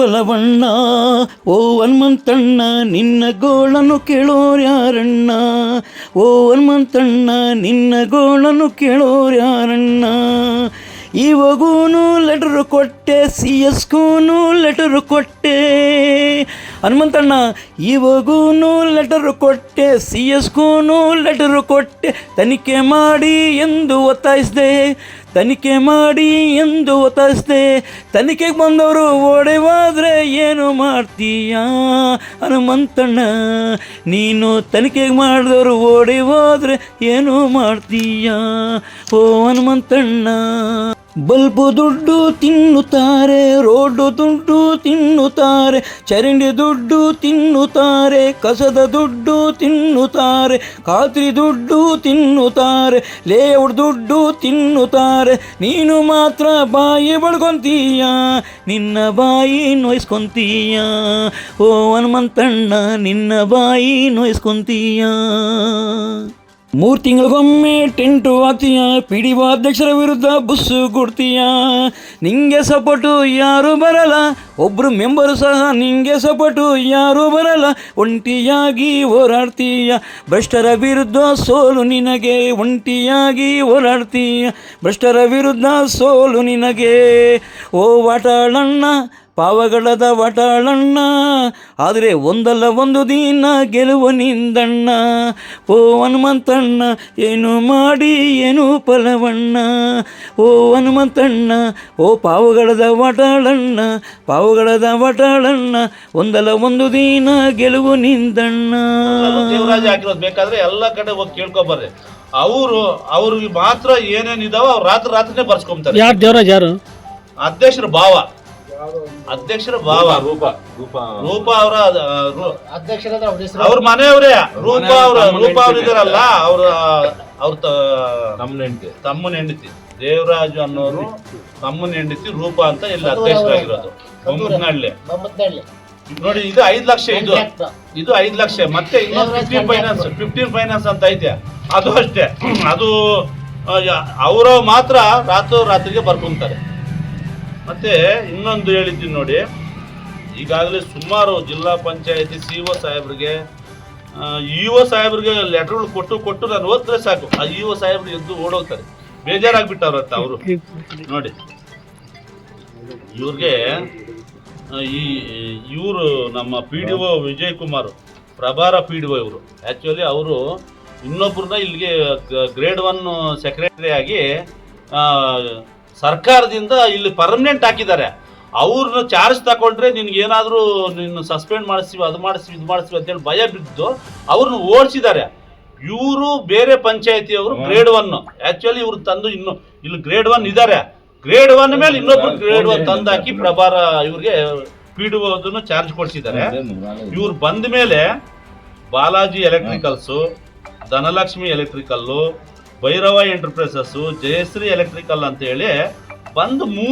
ಫಲವಣ್ಣ ಓ ಹನುಮಂತಣ್ಣ, ನಿನ್ನ ಗೋಳನು ಕೇಳೋರ್ಯಾರಣ್ಣ ಓ ಹನುಮಂತಣ್ಣ, ನಿನ್ನ ಗೋಳನು ಕೇಳೋರ್ಯಾರಣ್ಣ ಇವಗೂನು ಲೆಟರು ಕೊಟ್ಟೆ ಸಿ ಎಸ್ಗೂನು ಲೆಟರು ಕೊಟ್ಟೆ. ಹನುಮಂತಣ್ಣ ಇವಗೂನು ಲೆಟರು ಕೊಟ್ಟೆ ಸಿ ಎಸ್ಗೂನು ಲೆಟರು ಕೊಟ್ಟೆ. ತನಿಖೆ ಮಾಡಿ ಎಂದು ಒತ್ತಾಯಿಸಿದೆ. ತನಿಖೆ ಮಾಡಿ ಎಂದು ಒತ್ತಾಯಿಸಿದೆ. ತನಿಖೆಗೆ ಬಂದವರು ಒಡೆವಾದ್ರೆ ಏನು ಮಾಡ್ತೀಯ? ಹನುಮಂತಣ್ಣ, ನೀನು ತನಿಖೆಗೆ ಮಾಡಿದವರು ಓಡಿ ಹೋದ್ರೆ ಏನು ಮಾಡ್ತೀಯ? ಓ ಹನುಮಂತಣ್ಣ. ಬಲ್ಬು ದುಡ್ಡು ತಿನ್ನುತ್ತಾರೆ, ರೋಡು ದುಡ್ಡು ತಿನ್ನುತ್ತಾರೆ, ಚರಂಡಿ ದುಡ್ಡು ತಿನ್ನುತ್ತಾರೆ, ಕಸದ ದುಡ್ಡು ತಿನ್ನುತ್ತಾರೆ, ಖಾತ್ರಿ ದುಡ್ಡು ತಿನ್ನುತ್ತಾರೆ, ಲೇಔಟ್ ದುಡ್ಡು ತಿನ್ನುತ್ತಾರೆ. ನೀನು ಮಾತ್ರ ಬಾಯಿ ಬಳ್ಕೊಂತೀಯ, ನಿನ್ನ ಬಾಯಿ ನೋಯಿಸ್ಕೊಂತೀಯ. ಓ ಹನುಮಂತಣ್ಣ, ನಿನ್ನ ಬಾಯಿ ನೋಯಿಸ್ಕೊಂತೀಯ. ಮೂರು ತಿಂಗಳಿಗೊಮ್ಮೆ ಟೆಂಟು ಹಾಕ್ತೀಯ ಪಿ ಡಿ ಒ ಅಧ್ಯಕ್ಷರ ವಿರುದ್ಧ ಬುಸ್ಸು ಕೊಡ್ತೀಯ. ನಿಂಗೆ ಸಪೋರ್ಟು ಯಾರು ಬರಲ್ಲ ಒಬ್ಬರು ಮೆಂಬರು ಸಹ ನಿಂಗೆ ಸಪೋರ್ಟು ಯಾರು ಬರಲ್ಲ, ಒಂಟಿಯಾಗಿ ಹೋರಾಡ್ತೀಯ. ಭ್ರಷ್ಟರ ವಿರುದ್ಧ ಸೋಲು ನಿನಗೆ, ಒಂಟಿಯಾಗಿ ಹೋರಾಡ್ತೀಯ. ಭ್ರಷ್ಟರ ವಿರುದ್ಧ ಸೋಲು ನಿನಗೆ. ಓ ವಾಟಾಳಣ್ಣ ಪಾವಗಳದ ವಟಾಳಣ್ಣ ಆದರೆ ಒಂದಲ್ಲ ಒಂದು ದಿನ ಗೆಲುವು ನಿಂದಣ್ಣ. ಓ ಹನುಮಂತಣ್ಣ ಏನು ಮಾಡಿ ಏನು ಫಲವಣ್ಣ. ಓ ಹನುಮಂತಣ್ಣ ಓ ಪಾವಗಳದ ವಟಾಳಣ್ಣ ಪಾವಗಳದ ವಟಾಳಣ್ಣ ಒಂದಲ್ಲ ಒಂದು ದಿನ ಗೆಲುವು ನಿಂದಣ್ಣ. ದೇವರಾಜ ಹಾಕಿರೋದು ಬೇಕಾದ್ರೆ ಎಲ್ಲ ಕಡೆ ಹೋಗಿ ಕೇಳ್ಕೊಬಾರ್ರಿ ಅವರು ಅವ್ರಿಗೆ ಮಾತ್ರ ಏನೇನಿದಾವೋ ಇದಾವ ಅವ್ರು ರಾತ್ರಿ ರಾತ್ರಿನೇ ಬರ್ಸ್ಕೊಂತಾರೆ. ಯಾರು ದೇವರಾಜ್ ಯಾರು? ಅಧ್ಯಕ್ಷರ ಭಾವ. ಅಧ್ಯಕ್ಷರ ಭಾವ. ರೂಪ ರೂಪ ರೂಪ. ಅವರ ಅಧ್ಯಕ್ಷರ ಅವ್ರ ಮನೆಯವರೇ. ರೂಪ ಅವ್ರ ರೂಪ ಅವ್ರ ಇದಾರಲ್ಲ ಅವ್ರ ಅವ್ರ ನಮ್ಮ ಹೆಂಡತಿ. ತಮ್ಮನ ಹೆಂಡತಿ. ದೇವರಾಜು ಅನ್ನೋರು ತಮ್ಮನ ಹೆಂಡತಿ ರೂಪ ಅಂತ ಇಲ್ಲಿ ಅಧ್ಯಕ್ಷರಾಗಿರೋದು. ಬೊಮ್ಮನಹಳ್ಳಿ ನೋಡಿ ಇದು ಐದ್ ಲಕ್ಷ ಇದು. ಇದು ಐದ್ ಲಕ್ಷ. ಮತ್ತೆ ಇನ್ನೊಂದು ಫಿಫ್ಟೀನ್ ಫೈನಾನ್ಸ್ ಫಿಫ್ಟೀನ್ ಫೈನಾನ್ಸ್ ಅಂತ ಐತೆ. ಅದು ಅಷ್ಟೇ. ಅದು ಅವರು ಮಾತ್ರ ರಾತ್ರೋ ರಾತ್ರಿಗೆ ಬರ್ಕೊಂತಾರೆ. ಮತ್ತೆ ಇನ್ನೊಂದು ಹೇಳಿದ್ದೀನಿ ನೋಡಿ. ಈಗಾಗಲೇ ಸುಮಾರು ಜಿಲ್ಲಾ ಪಂಚಾಯತಿ ಸಿ ಒ ಸಾಹೇಬ್ರಿಗೆ ಇ ಒ ಸಾಹೇಬ್ರಿಗೆ ಲೆಟರ್ಗಳು ಕೊಟ್ಟು ಕೊಟ್ಟು ನಾನು ಓದಿದ್ರೆ ಸಾಕು. ಆ ಇ ಒ ಸಾಹೇಬ್ರು ಎದ್ದು ಓಡೋಗ್ತಾರೆ. ಬೇಜಾರಾಗ್ಬಿಟ್ಟವ್ರತ್ತ ಅವರು. ನೋಡಿ. ಇವ್ರಿಗೆ ಈ, ಇವರು ನಮ್ಮ P D O Vijay Kumar ಪ್ರಭಾರ ಪಿ ಡಿ ಒ ಇವರು. ಆ್ಯಕ್ಚುಲಿ ಅವರು ಇನ್ನೊಬ್ಬರನ್ನ ಇಲ್ಲಿಗೆ ಗ್ರೇಡ್ ಒನ್ ಸೆಕ್ರೆಟರಿ ಆಗಿ ಸರ್ಕಾರದಿಂದ ಇಲ್ಲಿ ಪರ್ಮನೆಂಟ್ ಹಾಕಿದ್ದಾರೆ. ಅವ್ರನ್ನ ಚಾರ್ಜ್ ತಗೊಂಡ್ರೆ ನಿನ್ಗೆ ಏನಾದರೂ ನಿನ್ನ ಸಸ್ಪೆಂಡ್ ಮಾಡಿಸ್ತೀವಿ ಅದು ಮಾಡಿಸ್ತೀವಿ ಇದು ಮಾಡಿಸ್ತೀವಿ ಅಂತೇಳಿ ಭಯ ಬಿದ್ದು ಅವ್ರನ್ನ ಓಡಿಸಿದ್ದಾರೆ. ಇವರು ಬೇರೆ ಪಂಚಾಯತಿಯವರು ಗ್ರೇಡ್ ಒನ್ ಆ್ಯಕ್ಚುಲಿ ಇವ್ರು ತಂದು ಇನ್ನು ಇಲ್ಲಿ ಗ್ರೇಡ್ ಒನ್ ಇದ್ದಾರೆ. ಗ್ರೇಡ್ ಒನ್ ಮೇಲೆ ಇನ್ನೊಬ್ರು ಗ್ರೇಡ್ ಒನ್ ತಂದಾಕಿ ಪ್ರಭಾರ ಇವ್ರಿಗೆ ಪೀಡುವುದನ್ನು ಚಾರ್ಜ್ ಕೊಡಿಸಿದ್ದಾರೆ. ಇವ್ರು ಬಂದ ಮೇಲೆ Balaji electricals Dhanalakshmi electrical Bhairava enterprises Jayashree electrical ಅಂತ ಹೇಳಿ ಬಂದು ಮೂ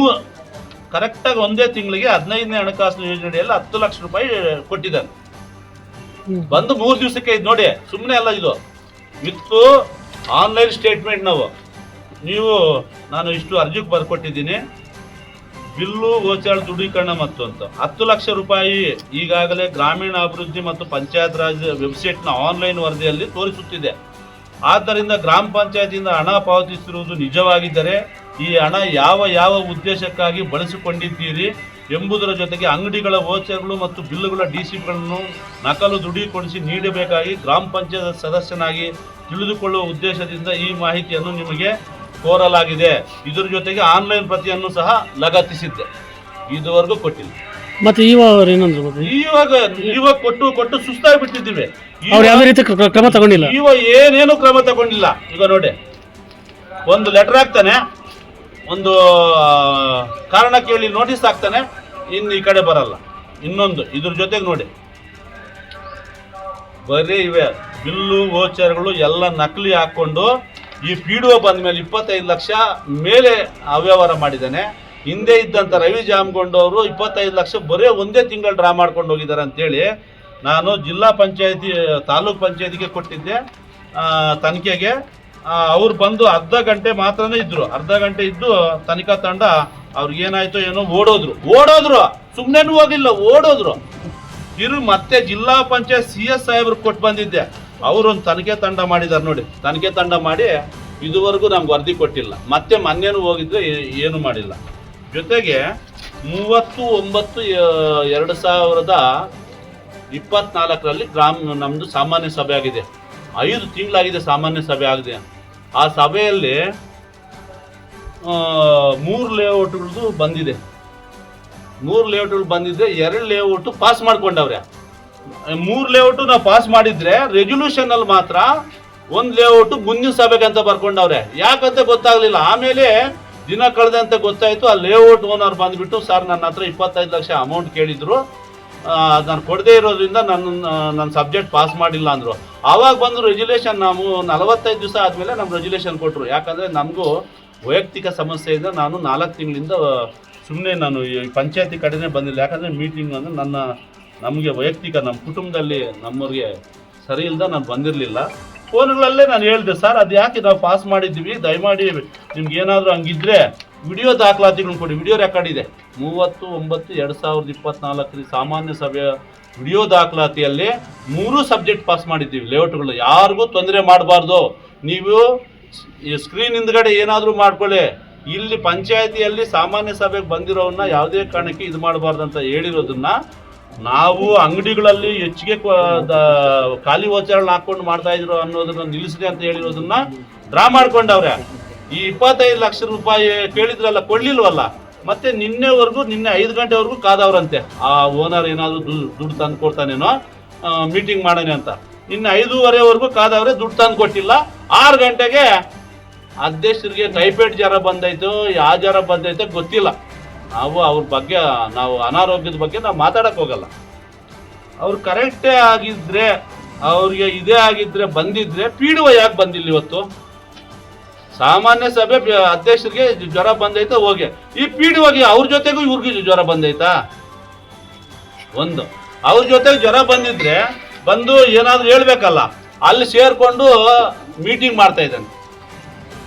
ಕರೆಕ್ಟಾಗಿ ಒಂದೇ ತಿಂಗಳಿಗೆ ಹದಿನೈದನೇ ಹಣಕಾಸು ಯೋಜನೆಯಲ್ಲಿ ಹತ್ತು ಲಕ್ಷ ರೂಪಾಯಿ ಕೊಟ್ಟಿದ್ದಾರೆ. ಬಂದು ಮೂರು ದಿವಸಕ್ಕೆ ಇದು ನೋಡಿ ಸುಮ್ಮನೆ ಅಲ್ಲ ಇದು. ವಿತ್ತು ಆನ್ಲೈನ್ ಸ್ಟೇಟ್ಮೆಂಟ್ ನಾವು. ನೀವು ನಾನು ಇಷ್ಟು ಅರ್ಜಿಗೆ ಬರ್ಕೊಟ್ಟಿದ್ದೀನಿ. ಬಿಲ್ಲು ಗೋಚಾರ ದೃಢೀಕರಣ ಮತ್ತು ಅಂತ. ಹತ್ತು ಲಕ್ಷ ರೂಪಾಯಿ ಈಗಾಗಲೇ ಗ್ರಾಮೀಣ ಅಭಿವೃದ್ಧಿ ಮತ್ತು ಪಂಚಾಯತ್ ರಾಜ್ ವೆಬ್ಸೈಟ್ನ ಆನ್ಲೈನ್ ವರದಿಯಲ್ಲಿ ತೋರಿಸುತ್ತಿದೆ. ಆದ್ದರಿಂದ ಗ್ರಾಮ ಪಂಚಾಯತಿಯಿಂದ ಹಣ ಪಾವತಿಸಿರುವುದು ನಿಜವಾಗಿದ್ದರೆ ಈ ಹಣ ಯಾವ ಯಾವ ಉದ್ದೇಶಕ್ಕಾಗಿ ಬಳಸಿಕೊಂಡಿದ್ದೀರಿ ಎಂಬುದರ ಜೊತೆಗೆ ಅಂಗಡಿಗಳ ವೋಚರ್ಗಳು ಮತ್ತು ಬಿಲ್ಲುಗಳ ಡಿ ಸಿಗಳನ್ನು ನಕಲು ದೃಢೀಕರಿಸಿ ನೀಡಬೇಕಾಗಿ ಗ್ರಾಮ ಪಂಚಾಯತ್ ಸದಸ್ಯನಾಗಿ ತಿಳಿದುಕೊಳ್ಳುವ ಉದ್ದೇಶದಿಂದ ಈ ಮಾಹಿತಿಯನ್ನು ನಿಮಗೆ ಕೋರಲಾಗಿದೆ. ಇದರ ಜೊತೆಗೆ ಆನ್ಲೈನ್ ಪ್ರತಿಯನ್ನು ಸಹ ಲಗತ್ತಿಸಿದ್ದೆ. ಇದುವರೆಗೂ ಕೊಟ್ಟಿಲ್ಲ. ಮತ್ತೆ ಇವಾಗ ಅವ್ರು ಏನಂದ್ರು ಮತ್ತೆ? ಇವಾಗ ಇವಾಗ ಕೊಟ್ಟು ಕೊಟ್ಟು ಸುಸ್ತಾಗಿ ಬಿಟ್ಟಿದ್ದೀವಿ ಅವ್ರು ಯಾವ ರೀತಿ ಕ್ರ- ಕ್ರಮ ತಗೊಂಡಿಲ್ಲ? ಇವ ಏನೇನು ಕ್ರಮ ತಗೊಂಡಿಲ್ಲ? ಈಗ ನೋಡಿ. ಒಂದು ಲೆಟರ್ ಹಾಕ್ತಾನೆ. ಒಂದು ಆ, ಕಾರಣ ಕೇಳಿ ನೋಟಿಸ್ ಹಾಕ್ತಾನೆ. ಇನ್ನು ಈ ಕಡೆ ಬರಲ್ಲ. ಇನ್ನೊಂದು ಇದ್ರ ಜೊತೆಗೆ ನೋಡಿ. ಬರೀ ಇವೆ ಬಿಲ್ಲು ವೋಚರ್ಗಳು ಎಲ್ಲ ನಕಲಿ ಹಾಕೊಂಡು ಈ ಪಿ ಡಿ ಒ ಬಂದ ಮೇಲೆ ಇಪ್ಪತ್ತೈದು ಲಕ್ಷ ಮೇಲೆ ಅವ್ಯವಹಾರ ಮಾಡಿದ್ದಾನೆ. ಹಿಂದೆ ಇದ್ದಂಥ ರವಿ ಜಾಮಗೊಂಡು ಅವರು ಇಪ್ಪತ್ತೈದು ಲಕ್ಷ ಬರೀ ಒಂದೇ ತಿಂಗಳು ಡ್ರಾ ಮಾಡ್ಕೊಂಡು ಹೋಗಿದ್ದಾರೆ ಅಂತೇಳಿ ನಾನು ಜಿಲ್ಲಾ ಪಂಚಾಯತಿ, ತಾಲೂಕ್ ಪಂಚಾಯತಿಗೆ ಕೊಟ್ಟಿದ್ದೆ ತನಿಖೆಗೆ. ಅವ್ರು ಬಂದು ಅರ್ಧ ಗಂಟೆ ಮಾತ್ರನೇ ಇದ್ರು. ಅರ್ಧ ಗಂಟೆ ಇದ್ದು ತನಿಖಾ ತಂಡ ಅವ್ರಿಗೆ ಏನಾಯ್ತು ಏನೋ ಓಡೋದ್ರು. ಓಡೋದ್ರು. ಸುಮ್ಮನೆ ಹೋಗಿಲ್ಲ, ಓಡೋದ್ರು. ಇರು, ಮತ್ತೆ ಜಿಲ್ಲಾ ಪಂಚಾಯತ್ ಸಿ ಎಸ್ ಸಾಹೇಬ್ರು ಕೊಟ್ಟು ಬಂದಿದ್ದೆ. ಅವರೊಂದು ತನಿಖೆ ತಂಡ ಮಾಡಿದ್ದಾರೆ ನೋಡಿ. ತನಿಖೆ ತಂಡ ಮಾಡಿ ಇದುವರೆಗೂ ನಮ್ಗೆ ವರದಿ ಕೊಟ್ಟಿಲ್ಲ. ಮತ್ತೆ ಮೊನ್ನೆನೂ ಹೋಗಿದ್ರೆ ಏನು ಮಾಡಿಲ್ಲ. ಜೊತೆಗೆ ಮೂವತ್ತು ಒಂಬತ್ತು ಎರಡು ಸಾವಿರದ ಇಪ್ಪತ್ನಾಲ್ಕರಲ್ಲಿ ಗ್ರಾಮ ನಮ್ಮದು ಸಾಮಾನ್ಯ ಸಭೆ ಆಗಿದೆ. ಐದು ತಿಂಗಳಾಗಿದೆ ಸಾಮಾನ್ಯ ಸಭೆ ಆಗಿದೆ. ಆ ಸಭೆಯಲ್ಲಿ ಮೂರು ಲೇಔಟ್ಗಳದ್ದು ಬಂದಿದೆ. ಮೂರು ಲೇಔಟ್ಗಳು ಬಂದಿದ್ರೆ ಎರಡು ಲೇಔಟು ಪಾಸ್ ಮಾಡ್ಕೊಂಡವ್ರೆ. ಮೂರು ಲೇಔಟು ನಾವು ಪಾಸ್ ಮಾಡಿದ್ರೆ ರೆಸೊಲ್ಯೂಷನ್ ಅಲ್ಲಿ ಮಾತ್ರ ಒಂದು ಲೇಔಟು ಮುಂದಿನ ಸಭೆಗೆ ಅಂತ ಬರ್ಕೊಂಡವ್ರೆ. ಯಾಕಂತ ಗೊತ್ತಾಗ್ಲಿಲ್ಲ. ಆಮೇಲೆ ದಿನ ಅಂತ ಗೊತ್ತಾಯ್ತು. ಆ ಲೇಔಟ್ ಓನರ್ ಬಂದುಬಿಟ್ಟು, ಸರ್, ನನ್ನ ಹತ್ರ ಇಪ್ಪತ್ತೈದು ಲಕ್ಷ ಅಮೌಂಟ್ ಕೇಳಿದ್ರು. ನಾನು ಕೊಡದೇ ಇರೋದ್ರಿಂದ ನನ್ನ ನನ್ನ ಸಬ್ಜೆಕ್ಟ್ ಪಾಸ್ ಮಾಡಿಲ್ಲ ಅಂದರು. ಆವಾಗ ಬಂದು ರೆಜುಲೇಷನ್ ನಾವು ನಲವತ್ತೈದು ದಿವಸ ಆದಮೇಲೆ ನಮ್ಮ ರೆಜುಲೇಷನ್ ಕೊಟ್ಟರು ಯಾಕಂದರೆ ನಮಗೂ ವೈಯಕ್ತಿಕ ಸಮಸ್ಯೆಯಿಂದ ನಾನು ನಾಲ್ಕು ತಿಂಗಳಿಂದ ಸುಮ್ಮನೆ ನಾನು ಈ ಪಂಚಾಯತಿ ಕಡೆನೇ ಬಂದಿಲ್ಲ. ಯಾಕಂದರೆ ಮೀಟಿಂಗ್ ಅಂದರೆ ನನ್ನ, ನಮಗೆ ವೈಯಕ್ತಿಕ ನಮ್ಮ ಕುಟುಂಬದಲ್ಲಿ ನಮ್ಮವ್ರಿಗೆ ಸರಿ ಇಲ್ಲದ ನಾನು ಬಂದಿರಲಿಲ್ಲ. ಫೋನ್ಗಳಲ್ಲೇ ನಾನು ಹೇಳಿದೆ, ಸರ್ ಅದು ಯಾಕೆ ನಾವು ಪಾಸ್ ಮಾಡಿದ್ದೀವಿ? ದಯಮಾಡಿ ನಿಮ್ಗೆ ಏನಾದರೂ ಹಂಗಿದ್ರೆ ವಿಡಿಯೋ ದಾಖಲಾತಿಗಳನ್ನ ಕೊಡಿ. ವಿಡಿಯೋ ರೆಕಾರ್ಡ್ ಇದೆ. ಮೂವತ್ತು, ಒಂಬತ್ತು, ಎರಡು ಸಾವಿರದ ಇಪ್ಪತ್ನಾಲ್ಕರ ಸಾಮಾನ್ಯ ಸಭೆಯ ವಿಡಿಯೋ ದಾಖಲಾತಿಯಲ್ಲಿ ಮೂರು ಸಬ್ಜೆಕ್ಟ್ ಪಾಸ್ ಮಾಡಿದ್ದೀವಿ. ಲೇಔಟ್ಗಳು ಯಾರಿಗೂ ತೊಂದರೆ ಮಾಡಬಾರ್ದು. ನೀವು ಸ್ಕ್ರೀನ್ ಹಿಂದ್ಗಡೆ ಏನಾದರೂ ಮಾಡ್ಕೊಳ್ಳಿ. ಇಲ್ಲಿ ಪಂಚಾಯತಿಯಲ್ಲಿ ಸಾಮಾನ್ಯ ಸಭೆಗೆ ಬಂದಿರೋವನ್ನ ಯಾವುದೇ ಕಾರಣಕ್ಕೆ ಇದು ಮಾಡಬಾರ್ದು ಅಂತ ಹೇಳಿರೋದನ್ನ ನಾವು ಅಂಗಡಿಗಳಲ್ಲಿ ಹೆಚ್ಚಿಗೆ ಖಾಲಿ ವೋಚರ್ಗಳನ್ನ ಹಾಕೊಂಡು ಮಾಡ್ತಾ ಇದ್ರು ಅನ್ನೋದನ್ನ ನಿಲ್ಲಿಸಿದೆ ಅಂತ ಹೇಳಿರೋದನ್ನ ಡ್ರಾ ಮಾಡ್ಕೊಂಡವ್ರೆ. ಈ ಇಪ್ಪತ್ತೈದು ಲಕ್ಷ ರೂಪಾಯಿ ಕೇಳಿದ್ರಲ್ಲ, ಕೊಡ್ಲಿಲ್ವಲ್ಲ? ಮತ್ತೆ ನಿನ್ನೆವರೆಗೂ, ನಿನ್ನೆ ಐದು ಗಂಟೆವರೆಗೂ ಕಾದವ್ರಂತೆ. ಆ ಓನರ್ ಏನಾದರೂ ದುಡ್ಡು ತಂದು ಕೊಡ್ತಾನೇನೋ ಮೀಟಿಂಗ್ ಮಾಡೋಣ ಅಂತ. ಇನ್ನು ಐದೂವರೆವರೆಗೂ ಕಾದವ್ರೆ ದುಡ್ಡು ತಂದು ಕೊಟ್ಟಿಲ್ಲ. ಆರು ಗಂಟೆಗೆ ಅಧ್ಯಕ್ಷರಿಗೆ ಟೈಫಾಯ್ಡ್ ಜ್ವರ ಬಂದೈತು ಯಾವ ಜ್ವರ ಬಂದೈತೆ ಗೊತ್ತಿಲ್ಲ. ನಾವು ಅವ್ರ ಬಗ್ಗೆ, ನಾವು ಅನಾರೋಗ್ಯದ ಬಗ್ಗೆ ನಾವು ಮಾತಾಡಕ್ಕೆ ಹೋಗಲ್ಲ. ಅವ್ರು ಕರೆಕ್ಟೇ ಆಗಿದ್ರೆ, ಅವ್ರಿಗೆ ಇದೇ ಆಗಿದ್ರೆ, ಬಂದಿದ್ರೆ, ಪೀಡುವ ಯಾಕೆ ಬಂದಿಲ್ಲ ಇವತ್ತು? ಸಾಮಾನ್ಯ ಸಭೆ ಅಧ್ಯಕ್ಷರಿಗೆ ಜ್ವರ ಬಂದೈತೆ, ಹೋಗಿ. ಈ ಪೀಡುವಾಗಿ ಅವ್ರ ಜೊತೆಗೂ ಇವ್ರಿಗೆ ಜ್ವರ ಬಂದೈತಾ? ಒಂದು. ಅವ್ರ ಜೊತೆಗೆ ಜ್ವರ ಬಂದಿದ್ರೆ ಬಂದು ಏನಾದ್ರು ಹೇಳ್ಬೇಕಲ್ಲ, ಅಲ್ಲಿ ಸೇರ್ಕೊಂಡು ಮೀಟಿಂಗ್ ಮಾಡ್ತಾ ಇದ್ದಾನೆ.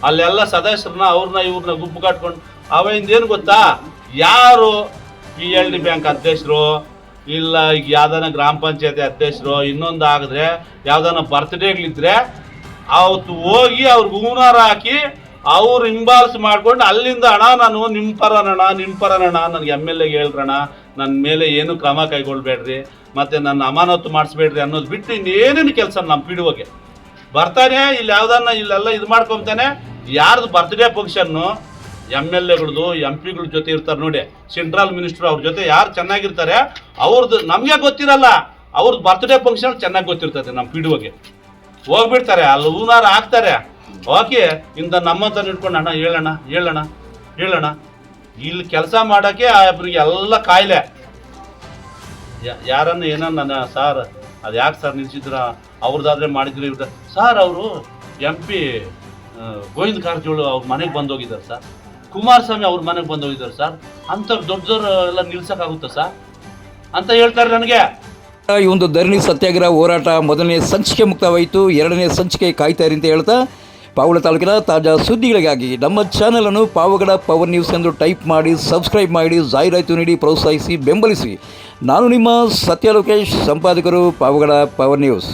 ಅಲ್ಲೆಲ್ಲ ಸದಸ್ಯರನ್ನ, ಅವ್ರನ್ನ, ಇವ್ರನ್ನ ಗುಂಪು ಕಟ್ಕೊಂಡು ಅವಿಂದ ಏನು ಗೊತ್ತಾ? ಯಾರು ಪಿ ಎಲ್ ಡಿ ಬ್ಯಾಂಕ್ ಅಧ್ಯಕ್ಷರು, ಇಲ್ಲ ಈಗ ಯಾವ್ದಾನ ಗ್ರಾಮ ಪಂಚಾಯತಿ ಅಧ್ಯಕ್ಷರು, ಇನ್ನೊಂದು ಆಗಿದ್ರೆ ಯಾವ್ದಾನ ಬರ್ತ್ಡೇಗಳಿದ್ರೆ ಅವತ್ತು ಹೋಗಿ ಅವ್ರಿಗೆ ಹೂನಾರ ಹಾಕಿ ಅವ್ರು ಇಂಬಾಲ್ಸ್ ಮಾಡ್ಕೊಂಡು ಅಲ್ಲಿಂದ, ಅಣ್ಣ, ನಾನು ನಿಮ್ಮ ಪರನಣ್ಣ ನಿಮ್ಮ ಪರನಣ್ಣ, ನನಗೆ ಎಂ ಎಲ್ ಎಗೆ ಹೇಳ್ರಣ ನನ್ನ ಮೇಲೆ ಏನು ಕ್ರಮ ಕೈಗೊಳ್ಬೇಡ್ರಿ, ಮತ್ತು ನನ್ನ ಅಮಾನತ್ತು ಮಾಡಿಸ್ಬೇಡ್ರಿ ಅನ್ನೋದು ಬಿಟ್ಟು ಇನ್ನೇನೇನು ಕೆಲಸ ನಮ್ಮ ಪಿಡುವಗೆ. ಬರ್ತಾನೆ, ಇಲ್ಲಿ ಯಾವುದನ್ನ ಇಲ್ಲೆಲ್ಲ ಇದು ಮಾಡ್ಕೊಂತಾನೆ. ಯಾರ್ದು ಬರ್ತ್ಡೇ ಫಂಕ್ಷನ್ನು ಎಂ ಎಲ್ ಎಗಳದು ಎಂ ಪಿಗಳ ಜೊತೆ ಇರ್ತಾರೆ ನೋಡಿ ಸೆಂಟ್ರಲ್ ಮಿನಿಸ್ಟರ್ ಅವ್ರ ಜೊತೆ ಯಾರು ಚೆನ್ನಾಗಿರ್ತಾರೆ ಅವ್ರದ್ದು ನಮಗೆ ಗೊತ್ತಿರಲ್ಲ ಅವ್ರದ್ದು ಬರ್ತ್ಡೇ ಫಂಕ್ಷನ್ ಚೆನ್ನಾಗಿ ಗೊತ್ತಿರ್ತದೆ ನಮ್ಮ ಪಿಡುವಗೆ. ಹೋಗ್ಬಿಡ್ತಾರೆ, ಅಲ್ಲಿ ಹೂನಾರ ಹಾಕ್ತಾರೆ. ಓಕೆ, ಇಂದ ನಮ್ಮಂತ ಇಟ್ಕೊಂಡು ಅಣ್ಣ, ಹೇಳಣ್ಣ ಹೇಳಣ್ಣ ಹೇಳಣ್ಣ. ಇಲ್ಲಿ ಕೆಲಸ ಮಾಡೋಕ್ಕೆ ಇಬ್ಬರಿಗೆ ಎಲ್ಲ ಕಾಯಿಲೆ. ಯಾರನ್ನ ಏನನ್ನ ಸಾರ್, ಅದು ಯಾಕೆ ಸರ್ ನಿಲ್ಸಿದ್ರ? ಅವ್ರದ್ದಾದ್ರೆ ಮಾಡಿದ್ರು ಇವ್ರ ಸರ್ ಅವರು ಎಂ ಪಿ ಗೋವಿಂದ ಕಾರಜೋಳು ಅವ್ರ ಮನೆಗೆ ಬಂದೋಗಿದ್ದಾರೆ ಸರ್. ಕುಮಾರಸ್ವಾಮಿ ಅವ್ರ ಮನೆಗೆ ಬಂದೋಗಿದ್ದಾರೆ ಸರ್. ಅಂಥವ್ರು ದೊಡ್ಡದವ್ರು ಎಲ್ಲ ನಿಲ್ಸೋಕ್ಕಾಗುತ್ತಾ ಸರ್? ಅಂತ ಹೇಳ್ತಾರೆ ನನಗೆ. ಈ ಒಂದು ಧರಣಿ ಸತ್ಯಾಗ್ರಹ ಹೋರಾಟ ಮೊದಲನೇ ಸಂಚಿಕೆ ಮುಕ್ತವಾಯಿತು, ಎರಡನೇ ಸಂಚಿಕೆ ಕಾಯ್ತಾ ಇರಿ ಅಂತ ಹೇಳ್ತಾ ಪಾವಗಡ ತಾಲೂಕಿನ ತಾಜಾ ಸುದ್ದಿಗಳಿಗಾಗಿ ನಮ್ಮ ಚಾನಲನ್ನು ಪಾವಗಡ ಪವರ್ ನ್ಯೂಸ್ ಎಂದು ಟೈಪ್ ಮಾಡಿ ಸಬ್ಸ್ಕ್ರೈಬ್ ಮಾಡಿ, ಜಾಹೀರಾತು ನೀಡಿ, ಪ್ರೋತ್ಸಾಹಿಸಿ, ಬೆಂಬಲಿಸಿ. ನಾನು ನಿಮ್ಮ ಸತ್ಯ ಲೋಕೇಶ್ ಸಂಪಾದಕರು ಪಾವಗಡ ಪವರ್ ನ್ಯೂಸ್